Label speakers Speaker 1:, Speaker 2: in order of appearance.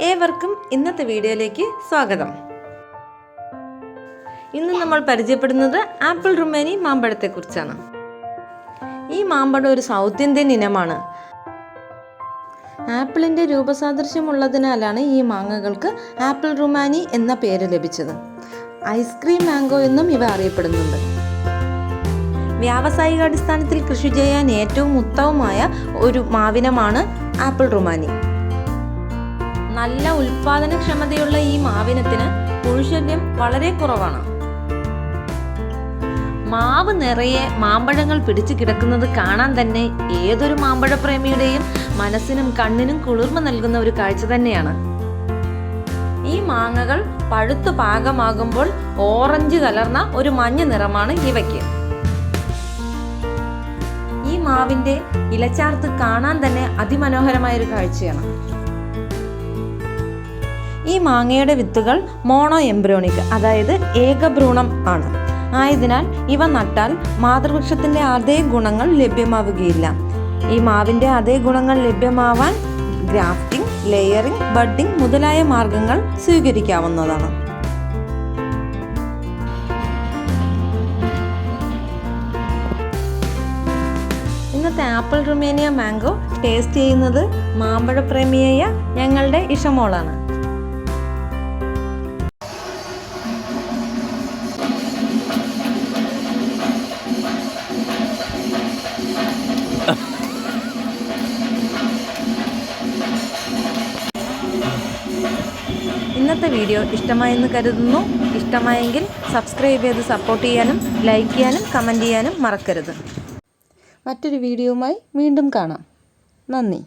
Speaker 1: ഏവർക്കും ഇന്നത്തെ വീഡിയോയിലേക്ക് സ്വാഗതം. ഇന്ന് നമ്മൾ പരിചയപ്പെടുന്നത് ആപ്പിൾ റുമേനി മാമ്പഴത്തെക്കുറിച്ചാണ്. ഈ മാമ്പഴം ഒരു സൗത്ത് ഇന്ത്യൻ ഇനമാണ്. ആപ്പിളിന്റെ രൂപസാദൃശ്യമുള്ളതിനാലാണ് ഈ മാങ്ങകൾക്ക് ആപ്പിൾ റുമാനി എന്ന പേര് ലഭിച്ചത്. ഐസ്ക്രീം മാംഗോ എന്നും ഇവ അറിയപ്പെടുന്നുണ്ട്. വ്യാവസായിക അടിസ്ഥാനത്തിൽ കൃഷി ചെയ്യാൻ ഏറ്റവും ഉത്തമമായ ഒരു മാവിനമാണ് ആപ്പിൾ റുമാനി. നല്ല ഉൽപാദനക്ഷമതയുള്ള ഈ മാവിനത്തിന് പുഴുശല്യം വളരെ കുറവാണ്. മാവ് നിറയെ മാമ്പഴങ്ങൾ പിടിച്ചു കിടക്കുന്നത് കാണാൻ തന്നെ ഏതൊരു മാമ്പഴപ്രേമിയുടെയും മനസ്സിനും കണ്ണിനും കുളിർമ നൽകുന്ന ഒരു കാഴ്ച തന്നെയാണ്. ഈ മാങ്ങകൾ പഴുത്തു പാകമാകുമ്പോൾ ഓറഞ്ച് കലർന്ന ഒരു മഞ്ഞ നിറമാണ് ഇവയ്ക്ക്. ഈ മാവിന്റെ ഇലച്ചാർത്ത് കാണാൻ തന്നെ അതിമനോഹരമായ ഒരു കാഴ്ചയാണ്. ഈ മാങ്ങയുടെ വിത്തുകൾ മോണോ എംബ്രോണിക് അതായത് ഏകഭ്രൂണം ആണ്. ആയതിനാൽ ഇവ നട്ടാൽ മാതൃവൃക്ഷത്തിന്റെ അതേ ഗുണങ്ങൾ ലഭ്യമാവുകയില്ല. ഈ മാവിന്റെ അതേ ഗുണങ്ങൾ ലഭ്യമാവാൻ ഗ്രാഫ്റ്റിംഗ് ലെയറിംഗ് ബഡ്ഡിംഗ് മുതലായ മാർഗങ്ങൾ സ്വീകരിക്കാവുന്നതാണ്. ഇന്നത്തെ ആപ്പിൾ റുമേനിയ മാംഗോ ടേസ്റ്റ് ചെയ്യുന്നത് മാമ്പഴ പ്രേമിയായ ഞങ്ങളുടെ ഇഷമോളാണ്. ഇന്നത്തെ വീഡിയോ ഇഷ്ടമായെന്ന് കരുതുന്നു. ഇഷ്ടമായെങ്കിൽ സബ്സ്ക്രൈബ് ചെയ്ത് സപ്പോർട്ട് ചെയ്യാനും ലൈക്ക് ചെയ്യാനും കമന്റ് ചെയ്യാനും മറക്കരുത്. മറ്റൊരു വീഡിയോയുമായി വീണ്ടും കാണാം. നന്ദി.